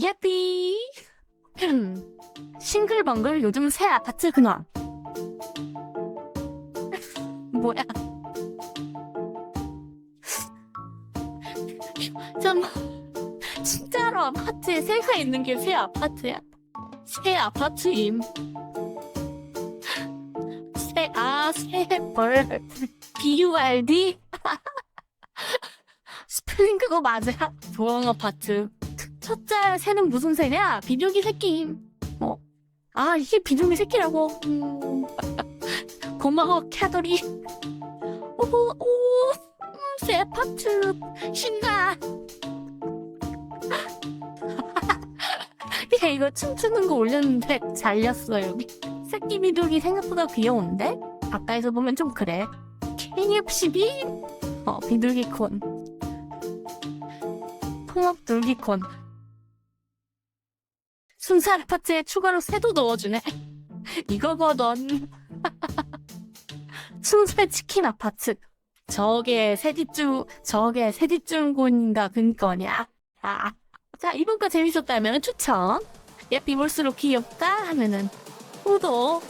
예삐. 싱글벙글 요즘 새 아파트 근황. 뭐야? 좀 진짜로 아파트에 새가 있는 게 새 아파트야? 새 아파트임. 새 아 새벌 B-U-R-D 스펠링 그거 맞아. 도영 아파트 첫째 새는 무슨 새냐? 비둘기 새끼임. 어. 아, 이게 비둘기 새끼라고. 음. 고마워, 캐더리. 오, 오, 음, 새 파트. 신나. 야, 이거 춤추는 거 올렸는데 잘렸어요. 새끼 비둘기 생각보다 귀여운데? 가까이서 보면 좀 그래. 케니읍십이 어, 비둘기콘. 통합 둘기콘. 순살 아파트에 추가로 새도 넣어주네. 이거거든. 순살 치킨 아파트. 저게 새집중, 저게 새집중군인가 근거냐. 아. 자, 이번 거 재밌었다면 추천. 예삐 볼수록 귀엽다 하면은 구독.